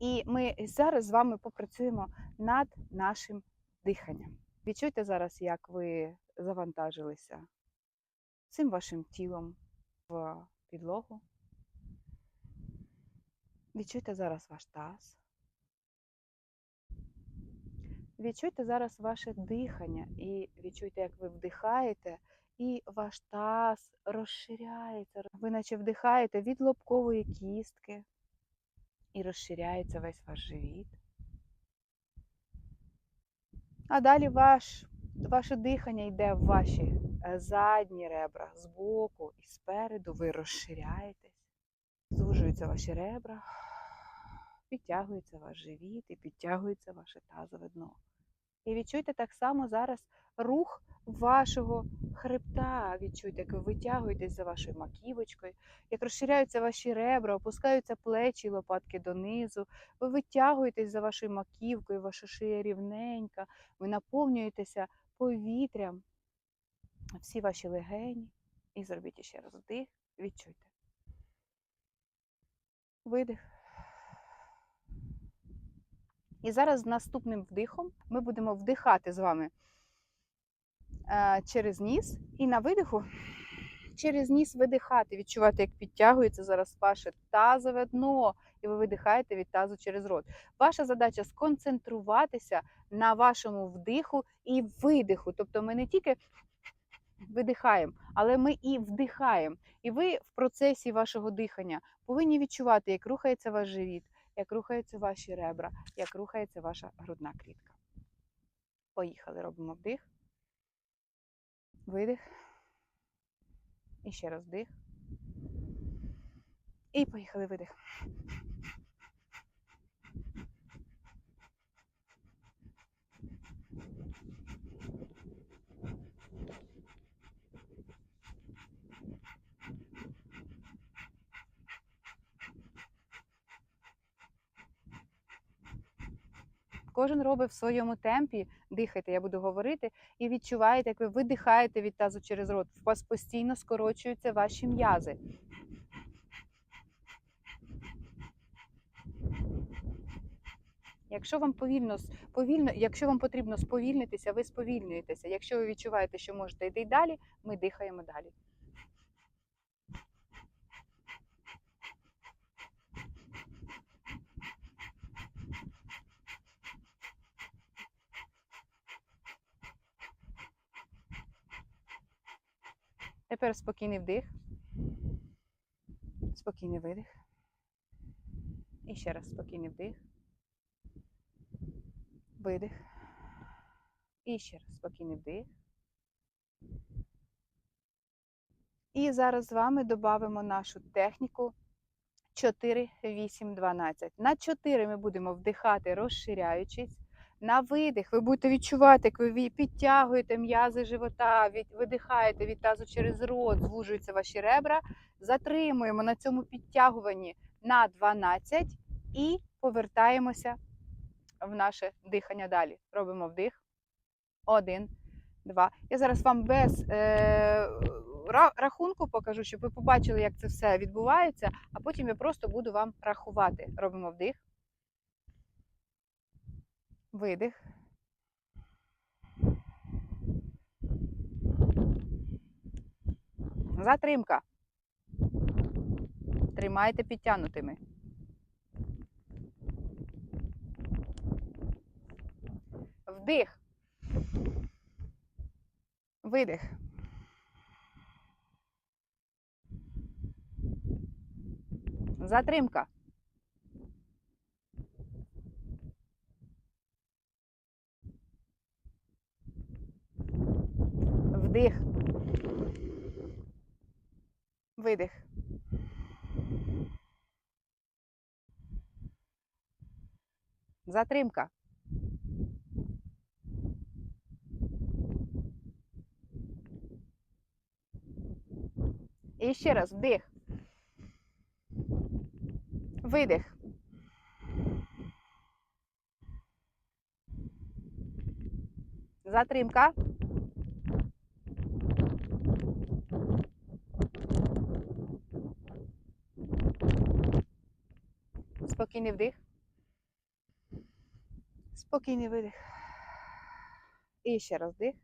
І ми зараз з вами попрацюємо над нашим диханням. Відчуйте зараз, як ви завантажилися цим вашим тілом в підлогу. Відчуйте зараз ваш таз. Відчуйте зараз ваше дихання і відчуйте, як ви вдихаєте, і ваш таз розширяється. Ви наче вдихаєте від лобкової кістки і розширяється весь ваш живіт. А далі ваш, ваше дихання йде в ваші е, задні ребра збоку і спереду. Ви розширяєтесь, звужуються ваші ребра, підтягується ваш живіт і підтягується ваше тазове дно. І відчуйте так само зараз рух вашого хребта. Відчуйте, як ви витягуєтесь за вашою маківочкою, як розширяються ваші ребра, опускаються плечі, і лопатки донизу. Ви витягуєтесь за вашою маківкою, ваша шия рівненька, ви наповнюєтеся повітрям, всі ваші легені. І зробіть ще раз вдих, відчуйте. Видих. І зараз наступним вдихом ми будемо вдихати з вами е, через ніс і на видиху через ніс видихати, відчувати, як підтягується зараз ваше тазове дно, і ви видихаєте від тазу через рот. Ваша задача сконцентруватися на вашому вдиху і видиху. Тобто ми не тільки видихаємо, але ми і вдихаємо. І ви в процесі вашого дихання повинні відчувати, як рухається ваш живіт, як рухаються ваші ребра, як рухається ваша грудна клітка. Поїхали, робимо вдих, видих. І ще раз вдих. І поїхали видих. Кожен робить в своєму темпі, дихайте, я буду говорити, і відчуваєте, як ви видихаєте від тазу через рот. У вас постійно скорочуються ваші м'язи. Якщо вам повільно, повільно, якщо вам потрібно сповільнитися, ви сповільнюєтеся. Якщо ви відчуваєте, що можете йти далі, ми дихаємо далі. Тепер спокійний вдих, спокійний видих. І ще раз спокійний вдих, видих. І ще раз спокійний вдих. І зараз з вами додамо нашу техніку 4, 8, 12. На 4 ми будемо вдихати, розширяючись. На видих ви будете відчувати, як ви підтягуєте м'язи живота, від, видихаєте від тазу через рот, звужуються ваші ребра. Затримуємо на цьому підтягуванні на 12 і повертаємося в наше дихання далі. Робимо вдих. Один, два. Я зараз вам без е, рахунку покажу, щоб ви побачили, як це все відбувається, а потім я просто буду вам рахувати. Робимо вдих. Видих. Затримка. Тримайте підтягнутими. Вдих. Видих. Затримка. Вдих. Видих. Затримка. І ще раз вдих. Видих. Затримка. Спокійний вдих. Спокійний видих. І ще раз вдих.